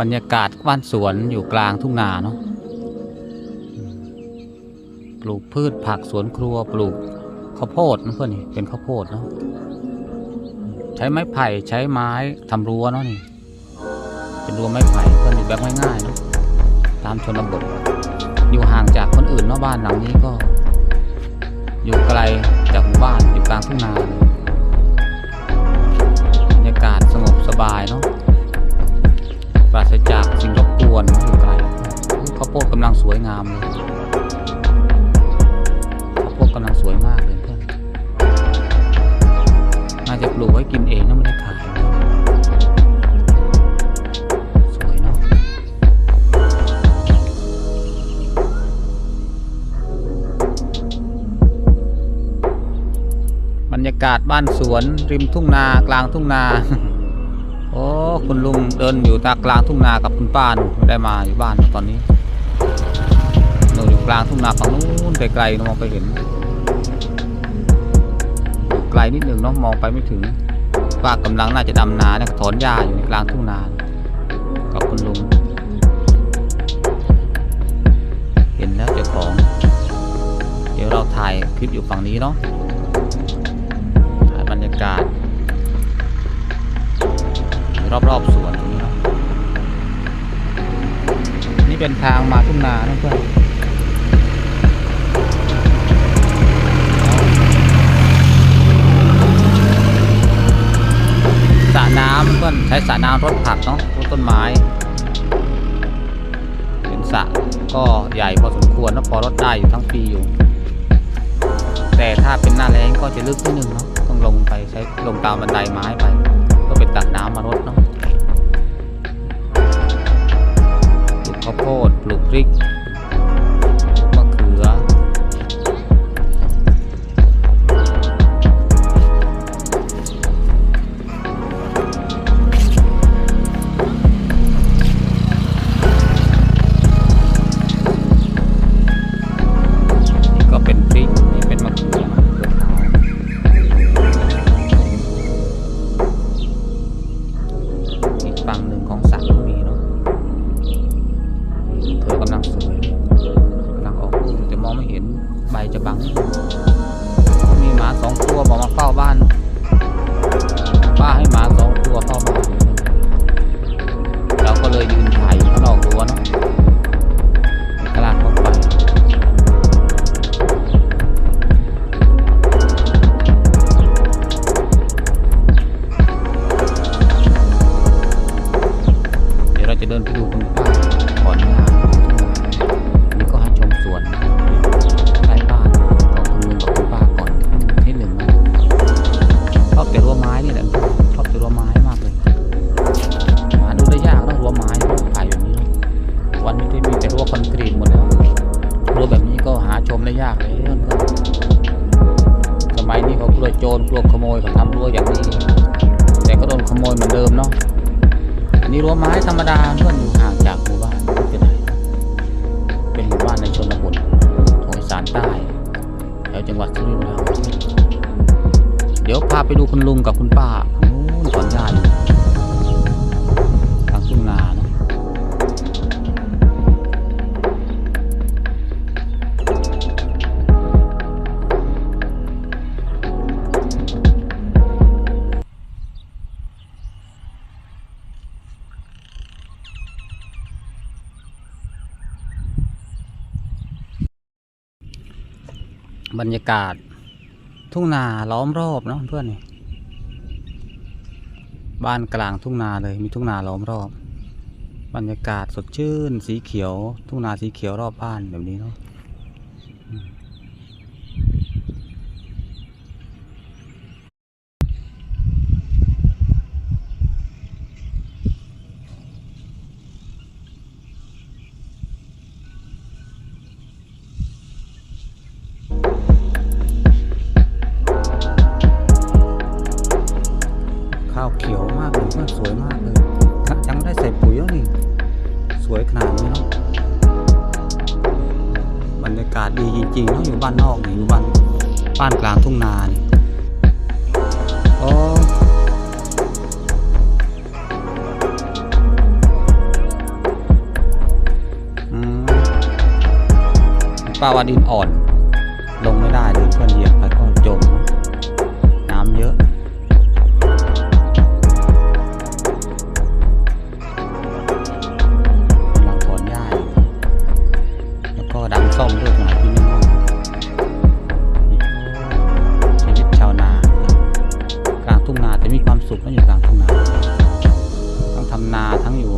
บรรยากาศบ้านสวนอยู่กลางทุ่งนาเนาะปลูกพืชผักสวนครัวปลูกข้าวโพดนะเพื่อนนี่เป็นข้าวโพดเนาะใช้ไม้ไผ่ใช้ไม้ทำรั้วเนาะนี่เป็นรั้วไม้ไผ่เพื่อนนี่แบบง่ายๆนะตามชนบทอยู่ห่างจากคนอื่นเนาะบ้านหลังนี้ก็ อยู่ไกลจากหมู่บ้านอยู่กลางทุ่งนาบรรยากาศสงบสบายเนาะ ปราศจากสิ่งรบกวนอยู่ไกลข้าวโพดกำลังสวยงามเลยข้าวโพดกำลังสวยมากเลยเพื่อนน่าจะปลูกไว้กินเองนะไม่ได้ขายสวยเนาะบรรยากาศบ้านสวน ริมทุ่งนากลางทุ่งนา คุณลุงเดินอยู่ตากลางทุ่งนากับคุณป้านไม่ได้มาอยู่บ้านตอนนี้หนูอยู่กลางทุ่งนาฝั่งนู้นไกลๆมองไปเห็นไกลนิดหนึ่งเนาะมองไปไม่ถึงป้ากำลังน่าจะดำนาเนี่ยถอนหญ้าอยู่ในกลางทุ่งนากับคุณลุงเห็นแล้วเจ้าของ เดี๋ยวเราถ่ายคลิปอยู่ฝั่งนี้เนาะ น้ำเพื่อนใช้สระน้ำรดผักเนาะรดต้นไม้ เป็นสระก็ใหญ่พอสมควรแล้วพอรดได้อยู่ทั้งปีอยู่ แต่ถ้าเป็นหน้าแล้งก็จะลึกนิดนึงเนาะต้องลงไปใช้ลงตามบันไดไม้ไป ก็ไปตักน้ำมารด จะบัง มีหมาสองตัวบอกมาเฝ้าบ้าน ป้าให้หมา มัยนี้เขากลัวโจรกลัวขโมยเขาทำรั้วอย่างนี้ แต่ก็โดนขโมยเหมือนเดิมเนาะอันนี้รั้วไม้ธรรมดาเพื่อนอยู่ห่างจากหมู่บ้านไม่เป็นไรเป็นหมู่บ้านในชนบทของอีสานใต้แถวจังหวัดสุรินทร์เราเดี๋ยวพาไปดูคุณลุงกับคุณป้าทางนู้นสอนญาอยู่ บรรยากาศ ทุ่งนาล้อมรอบเนาะเพื่อนนี่บ้านกลางทุ่งนาเลยมีทุ่งนาล้อมรอบ บรรยากาศสดชื่นสีเขียว ทุ่งนาสีเขียวรอบบ้านแบบนี้เนาะากาศดีจริงๆเนาอยู่บ้านนอกเนี่อยู่บ้านบ้านกลางทุ่งนาเนี่ยโอ้ปลาวาดินอ่อน ลงไม่ได้เลยเพื่อนเหยียบ มีความสุขนะอยู่กลางทุ่งนาทั้งทำนาทั้งอยู่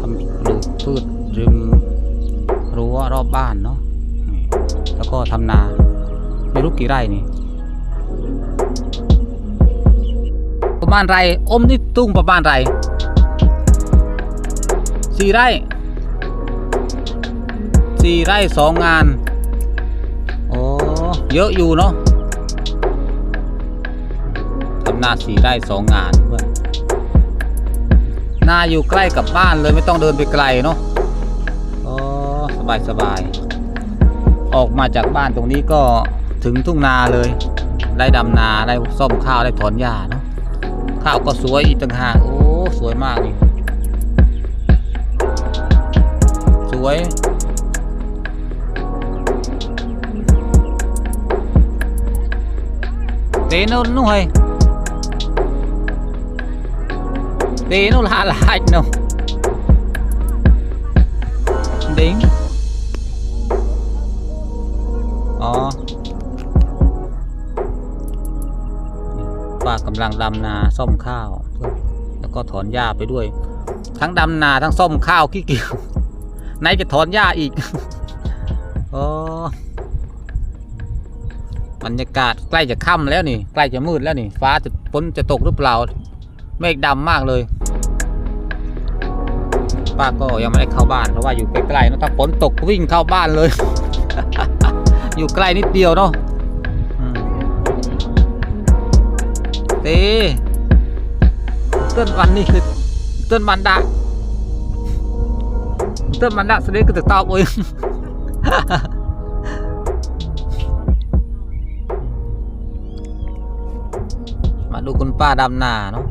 ทำปลูกพืชริมรั้วรอบบ้านเนาะแล้วก็ทำนาไม่รู้กี่ไร่นี่ประมาณไรอมนี่ตุ้งประมาณไรสี่ไร่สี่ไร่สองงาน โอ้ เยอะอยู่เนาะ นาสีไร่สองงานเพื่อนนาอยู่ใกล้กับบ้านเลยไม่ต้องเดินไปไกลเนาะโอ้สบายสบาย ออกมาจากบ้านตรงนี้ก็ถึงทุ่งนาเลย ได้ดำนาได้ซ่อมข้าวได้ถอนหญ้าเนาะ ข้าวก็สวยอีกต่างหากโอ้สวยมากนี่สวยเตโน่นนู่นเฮ้น่นลาลาย เนาะดิ้งอ๋อป้ากำลังดำนาซ่อมข้าวแล้วก็ถอนหญ้าไปด้วย ทั้งดำนาทั้งซ่อมข้าวขี้เกียวไหนจะถอนหญ้าอีกโอ้บรรยากาศใกล้จะค่ำแล้วนี่ ใกล้จะมืดแล้วนี่ ฟ้าจะฝนจะตกหรือเปล่า เมฆดำมากเลย ป้าก็ยังไม่ได้เข้าบ้านเพราะว่าอยู่ใกล้ๆเนอะถ้าฝนตกวิ่งเข้าบ้านเลย อยู่ใกล้นิดเดียวเนาะเต้ต้นวันนี่คือต้นมันดะต้นมันดะแสดงคือตึกตอบเองมาดูคุณป้าดำนาเนาะ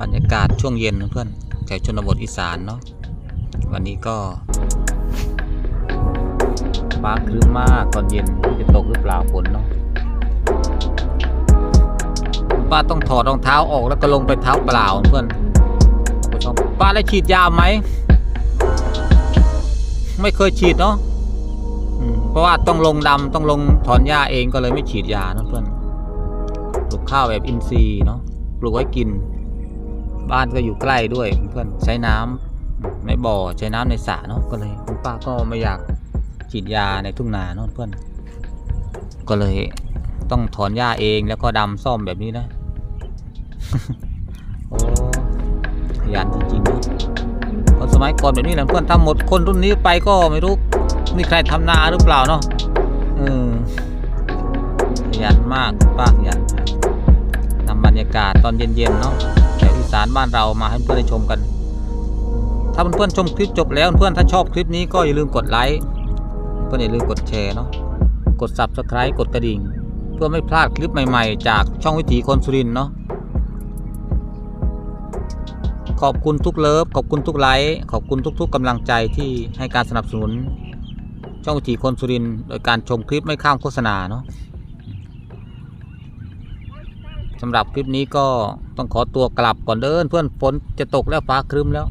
บรรยากาศช่วงเย็นเพื่อนแถวชนบทอีสานเนาะวันนี้ก็ฟ้าครึ้มมากตอนเย็นจะตกหรือเปล่าฝนเนาะป้าต้องถอดรองเท้าออกแล้วก็ลงไปเท้าเปล่าเพื่อนผู้ชมป้าได้ฉีดยาไหม ไม่เคยฉีดเนาะเพราะว่าต้องลงดำต้องลงถอนหญ้าเองก็เลยไม่ฉีดยานะเพื่อนปลูกข้าวแบบอินทรีย์เนาะปลูกไว้กิน บ้านก็อยู่ใกล้ด้วยเพื่อนใช้น้ำในบ่อใช้น้ำในสระเนาะก็เลยคุณป้าก็ไม่อยากฉีดยาในทุ่งนาเนาะเพื่อนก็เลยต้องถอนหญ้าเองแล้วก็ดำซ่อมแบบนี้นะโอ้ขยันจริงๆนะคนสมัยก่อนแบบนี้แหละเพื่อนทำหมดคนรุ่นนี้ไปก็ไม่รู้มีใครทำนาหรือเปล่าเนาะเออขยันมากป้าขยันมากนำบรรยากาศตอนเย็นๆเนาะ สานบ้านเรามาให้เพื่อนได้ชมกัน ถ้าเพื่อนๆชมคลิปจบแล้วเพื่อนถ้าชอบคลิปนี้ก็อย่าลืมกดไลค์เพื่อนอย่าลืมกดแชร์เนาะกด subscribe กดกระดิ่ง เพื่อไม่พลาดคลิปใหม่ๆ จากช่องวิถีคนสุรินเนาะขอบคุณทุกเลิฟขอบคุณทุกไลค์ขอบคุณทุก ๆกำลังใจที่ให้การสนับสนุน ช่องวิถีคนสุรินโดยการชมคลิปไม่ข้ามโฆษณาเนาะ สำหรับคลิปนี้ก็ต้องขอตัวกลับก่อนเดินเพื่อนฝนจะตกแล้วฟ้าครึ้มแล้ว